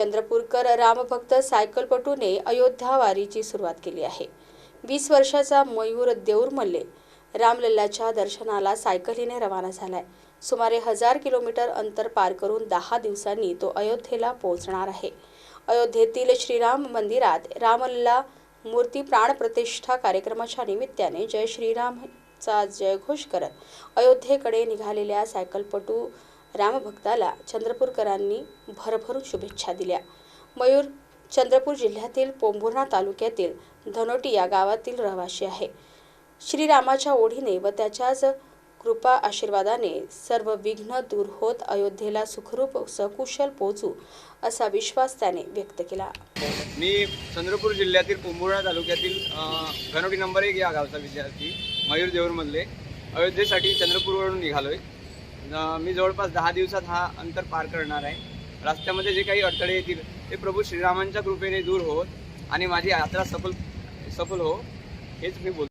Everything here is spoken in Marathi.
चंद्रपूरकर रामभक्त सायकलपटूने अयोध्या वारीची सुरुवात केली आहे. वीस वर्षाचा मयूर देऊरमल्ले रामलल्लाच्या दर्शनाला सायकलीने रवाना झालाय. सुमारे हजार किलोमीटर अंतर पार करून दहा दिवसांनी तो अयोध्येला पोहोचणार आहे. अयोध्येतील श्रीराम मंदिरात रामलल्ला मूर्ती प्राणप्रतिष्ठा कार्यक्रमाच्या निमित्ताने जय श्रीरामचा जयघोष करत अयोध्येकडे निघालेल्या सायकलपटू रामभक्ताला चंद्रपूरकरांनी भरभरून शुभेच्छा दिल्या. मयूर चंद्रपूर जिल्ह्यातील पोंभुर्णा तालुक्यातील धनोटी या गावातील रहिवासी आहे. श्रीरामाच्या ओढीने व त्याच्याच कृपा आशीर्वादाने सर्व विघ्न दूर होत अयोध्येला सुखरूप सकुशल पोहोचू असा विश्वास त्याने व्यक्त केला. मी चंद्रपूर जिल्ह्यातील पोंभुर्णा तालुक्यातील घनोटी नंबर एक या गावचा विद्यार्थी मयूर देऊरमधले. अयोध्येसाठी चंद्रपूरवरून निघालोय. मी जवळपास दहा दिवसात हा अंतर पार करणार आहे. रस्त्यामध्ये जे काही अडथळे येतील ते प्रभू श्रीरामांच्या कृपेने दूर होत आणि माझी यात्रा सफल सफल हो हेच मी बोलतो.